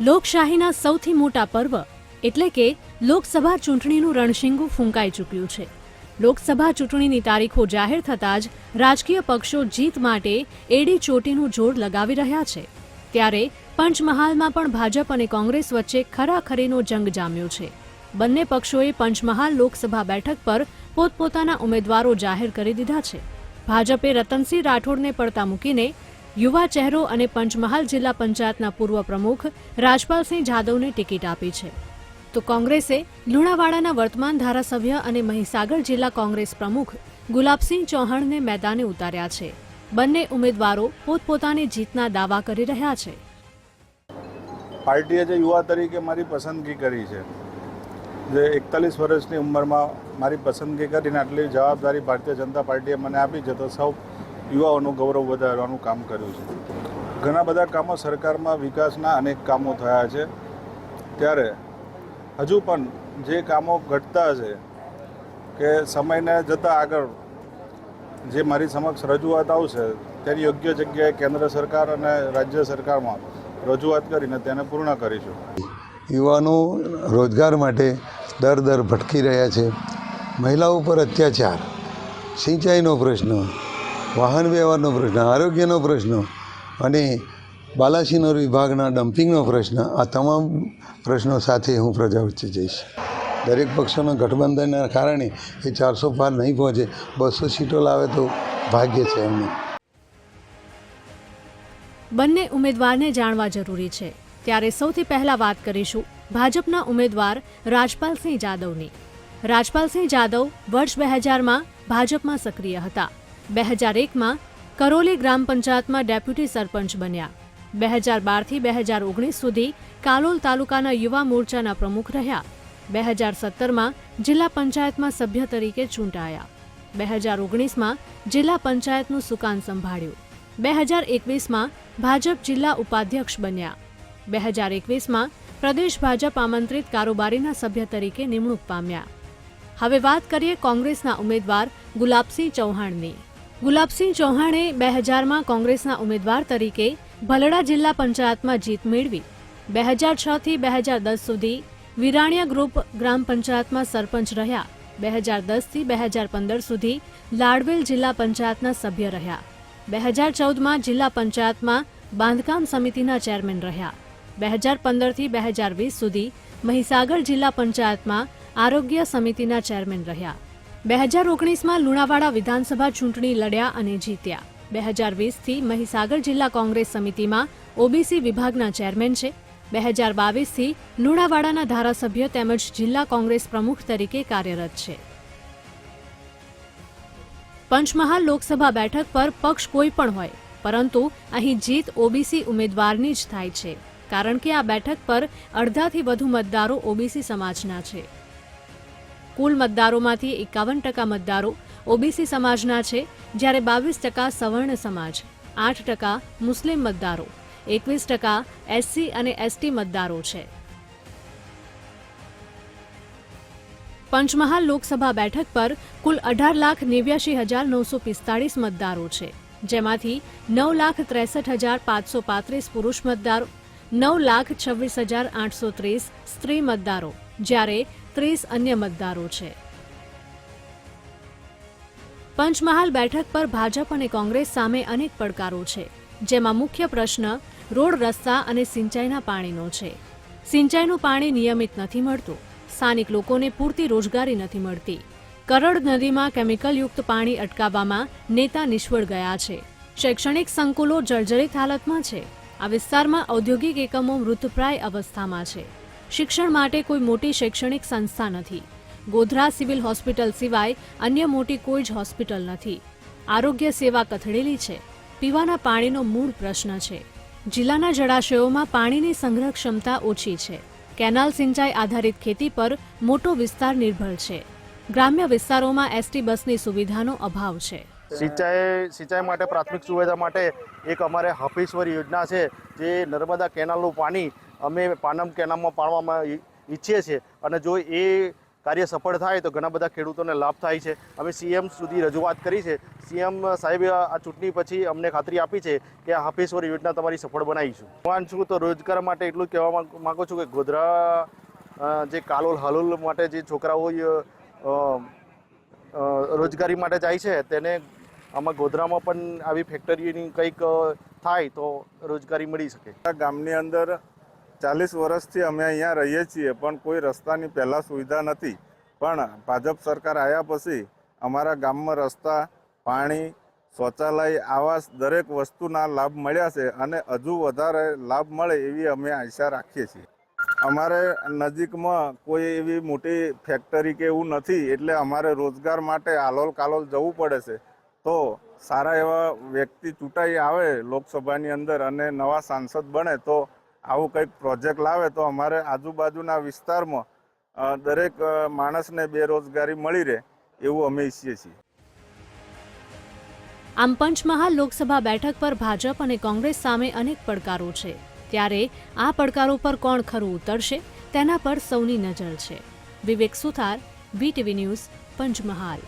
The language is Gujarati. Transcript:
લોકશાહીના સૌથી મોટા પર્વ એટલે કે લોકસભા ચૂંટણીનું રણશીંગું ફૂંકાઈ ચૂક્યું છે. લોકસભા ચૂંટણીની તારીખો જાહેર થતાં જ રાજકીય પક્ષો જીત માટે એડી ચોટીનું જોર લગાવી રહ્યા છે. ત્યારે પંચમહાલમાં પણ ભાજપ અને કોંગ્રેસ વચ્ચે ખરાખરીનો જંગ જામ્યો છે. બંને પક્ષોએ પંચમહાલ લોકસભા બેઠક પર પોતપોતાના ઉમેદવારો જાહેર કરી દીધા છે. ભાજપે રતનસિંહ રાઠોડને પડતા મૂકીને યુવા ચહેરો અને પંચમહાલ જિલ્લા પંચાયતના પૂર્વ પ્રમુખ રાજપાલસિંહ જાદવને ટિકિટ આપી છે. તો કોંગ્રેસે લુણાવાડાના વર્તમાન ધારાસભ્ય અને મહીસાગર જિલ્લા કોંગ્રેસ પ્રમુખ ગુલાબસિંહ ચૌહાણને મેદાને ઉતાર્યા છે. બંને ઉમેદવારો પોતપોતાની જીતના દાવા કરી રહ્યા છે. પાર્ટીએ જે યુવા તરીકે મારી પસંદગી કરી છે, જે એકતાલીસ વર્ષની ઉંમરમાં મારી પસંદગી કરીને આટલી જવાબદારી ભારતીય જનતા પાર્ટીએ મને આપી છે, તો સૌ યુવાઓનું ગૌરવ વધારવાનું કામ કર્યું છે. ઘણા બધા કામો સરકારમાં વિકાસના અનેક કામો થયા છે. ત્યારે હજુ પણ જે કામો ઘટતા છે કે સમયને જતાં આગળ જે મારી સમક્ષ રજૂઆત આવશે, તેની યોગ્ય જગ્યાએ કેન્દ્ર સરકાર અને રાજ્ય સરકારમાં રજૂઆત કરીને તેને પૂર્ણ કરીશું. યુવાનો રોજગાર માટે દર દર ભટકી રહ્યા છે. મહિલાઓ પર અત્યાચાર. સિંચાઈનો પ્રશ્ન. વાહન વ્યવહારનો પ્રશ્ન, આરોગ્યનો પ્રશ્ન અને બાલાસિનોર વિભાગના ડમ્પિંગનો પ્રશ્ન, આ તમામ પ્રશ્નો સાથે હું પ્રજા વચ્ચે જઈશ. દરેક પક્ષોના ગઠબંધનના કારણે એ ચારસો પાર નહીં પહોંચે. બસો સીટો લાવે તો ભાગ્ય છે એમને. બંને ઉમેદવારને જાણવા જરૂરી છે. ત્યારે સૌથી પહેલા વાત કરીશું ભાજપના ઉમેદવાર રાજપાલસિંહ જાદવની. રાજપાલસિંહ જાદવ વર્ષ બે હજારમાં ભાજપમાં સક્રિય હતા. બે હજાર એકમાં કરોલી ગ્રામ પંચાયતમાં ડેપ્યુટી સરપંચ બન્યા. બે હજાર બારથી બે હજાર ઓગણીસ સુધી કાલોલ તાલુકાના યુવા મોરચાના પ્રમુખ રહ્યા. બે હજાર સત્તરમાં જિલ્લા પંચાયતમાં સભ્ય તરીકે ચૂંટાયા. બે હજાર ઓગણીસમાં જિલ્લા પંચાયતનું સુકાન સંભાળ્યું. બે હજાર એકવીસમાં ભાજપ જિલ્લા ઉપાધ્યક્ષ બન્યા. બે હજાર એકવીસમાં પ્રદેશ ભાજપ આમંત્રિત કારોબારીના સભ્ય તરીકે નિમણૂક પામ્યા. હવે વાત કરીએ કોંગ્રેસના ઉમેદવાર ગુલાબસિંહ ચૌહાણની. ગુલાબસિંહ ચૌહાણે બે હજારમાં કોંગ્રેસના ઉમેદવાર તરીકે ભલડા જિલ્લા પંચાયતમાં જીત મેળવી. બે હજાર છથી બે હજાર દસ સુધી વિરાણિયા ગ્રુપ ગ્રામ પંચાયતમાં સરપંચ રહ્યા. બે હજાર દસથી બે હજાર પંદર સુધી લાડવેલ જિલ્લા પંચાયતના સભ્ય રહ્યા. બે હજાર ચૌદમાં જિલ્લા પંચાયતમાં બાંધકામ સમિતિના ચેરમેન રહ્યા. બે હજાર પંદરથી બે હજાર વીસ સુધી મહીસાગર જિલ્લા પંચાયતમાં આરોગ્ય સમિતિના ચેરમેન રહ્યા. બે હજાર ઓગણીસમાં લુણાવાડા વિધાનસભા ચૂંટણી લડ્યા અને જીત્યા. બે હજાર વીસથી મહીસાગર જિલ્લા કોંગ્રેસ સમિતિમાં ઓબીસી વિભાગના ચેરમેન છે. બે હજાર બાવીસથી લુણાવાડાના ધારાસભ્ય તેમજ જિલ્લા કોંગ્રેસ પ્રમુખ તરીકે કાર્યરત છે. પંચમહાલ લોકસભા બેઠક પર પક્ષ કોઈ પણ હોય, પરંતુ અહીં જીત ઓબીસી ઉમેદવારની જ થાય છે, કારણ કે આ બેઠક પર અડધાથી વધુ મતદારો ઓબીસી સમાજના છે. કુલ મતદારોમાંથી એકાવન ટકા મતદારો ઓબીસી સમાજના છે, જ્યારે બાવીસ ટકા સવર્ણ સમાજ, આઠ ટકા મુસ્લિમ મતદારો, એકવીસ ટકા એસસી અને એસટી મતદારો છે. પંચમહાલ લોકસભા બેઠક પર કુલ અઢાર લાખ નેવ્યાશી હજાર નવસો પિસ્તાળીસ મતદારો છે, જેમાંથી નવ લાખ ત્રેસઠ હજાર પાંચસો પાંત્રીસ પુરુષ મતદારો નવ લાખ છવ્વીસ હજાર આઠસો ત્રીસ સ્ત્રી મતદારો, જ્યારે ત્રીસ અન્ય મતદારો છે. પંચમહાલ બેઠક પર ભાજપ અને કોંગ્રેસ સામે અનેક પડકારો છે, જેમાં મુખ્ય પ્રશ્ન રોડ રસ્તા અને સિંચાઈના પાણીનો છે. સિંચાઈનું પાણી નિયમિત નથી મળતું, સ્થાનિક લોકોને પૂરતી રોજગારી નથી મળતી. કરડ નદીમાં કેમિકલયુક્ત પાણી અટકાવવામાં નેતા નિષ્ફળ ગયા છે. શૈક્ષણિક સંકુલો જર્જરિત હાલતમાં છે. આ વિસ્તારમાં ઔદ્યોગિક એકમો મૃતપ્રાય અવસ્થામાં છે. શિક્ષણ માટે કોઈ મોટી શૈક્ષણિક સંસ્થા નથી. ગોધરા સિવિલ હોસ્પિટલ સિવાય અન્ય મોટી કોઈ જ હોસ્પિટલ નથી. આરોગ્ય સેવા કથળેલી છે. પીવાના પાણીનો મૂળ પ્રશ્ન છે. જિલ્લાના જળાશયોમાં પાણીની સંગ્રહ ક્ષમતા ઓછી છે. કેનાલ સિંચાઈ આધારિત ખેતી પર મોટો વિસ્તાર નિર્ભર છે. ગ્રામ્ય વિસ્તારોમાં એસટી બસની સુવિધાનો અભાવ છે. સિંચાઈ સિંચાઈ માટે પ્રાથમિક સુવિધા માટે એક અમારે હફીશ્વર યોજના છે, જે નર્મદા કેનાલનું પાણી અમે પાનમ કેનાલમાં પાડવામાં ઈચ્છીએ છીએ. અને જો એ કાર્ય સફળ થાય તો ઘણા બધા ખેડૂતોને લાભ થાય છે. અમે સીએમ સુધી રજૂઆત કરી છે. સીએમ સાહેબે આ ચૂંટણી પછી અમને ખાતરી આપી છે કે આ હાફેશ્વર યોજના તમારી સફળ બનાવીશું. હું છું તો રોજગાર માટે એટલું કહેવા માગું છું કે ગોધરા જે કાલોલ, હાલોલ માટે જે છોકરાઓ રોજગારી માટે જાય છે, તેને આમાં ગોધરામાં પણ આવી ફેક્ટરીની કંઈક થાય તો રોજગારી મળી શકે. ગામની અંદર ચાલીસ વર્ષથી અમે અહીંયા રહીએ છીએ, પણ કોઈ રસ્તાની પહેલાં સુવિધા નથી. પણ ભાજપ સરકાર આવ્યા પછી અમારા ગામમાં રસ્તા, પાણી, શૌચાલય, આવાસ દરેક વસ્તુના લાભ મળ્યા છે અને હજુ વધારે લાભ મળે એવી અમે આશા રાખીએ છીએ. અમારે નજીકમાં કોઈ એવી મોટી ફેક્ટરી કે એવું નથી, એટલે અમારે રોજગાર માટે આલોલ કાલોલ જવું પડે છે. તો સારા એવા વ્યક્તિ ચૂંટાઈ આવે લોકસભાની અંદર અને નવા સાંસદ બને તો આવું કંઈક પ્રોજેક્ટ લાવે તો અમારે આજુબાજુના વિસ્તારમાં દરેક માણસને બેરોજગારી મળી રહે એવું અમે ઈચ્છીએ છીએ. આમ પંચમહાલ લોકસભા બેઠક પર ભાજપ અને કોંગ્રેસ સામે અનેક પડકારો છે. ત્યારે આ પડકારો પર કોણ ખરું ઉતરશે, તેના પર સૌની નજર છે. Vivek Suthar BTV news, Panchmahal.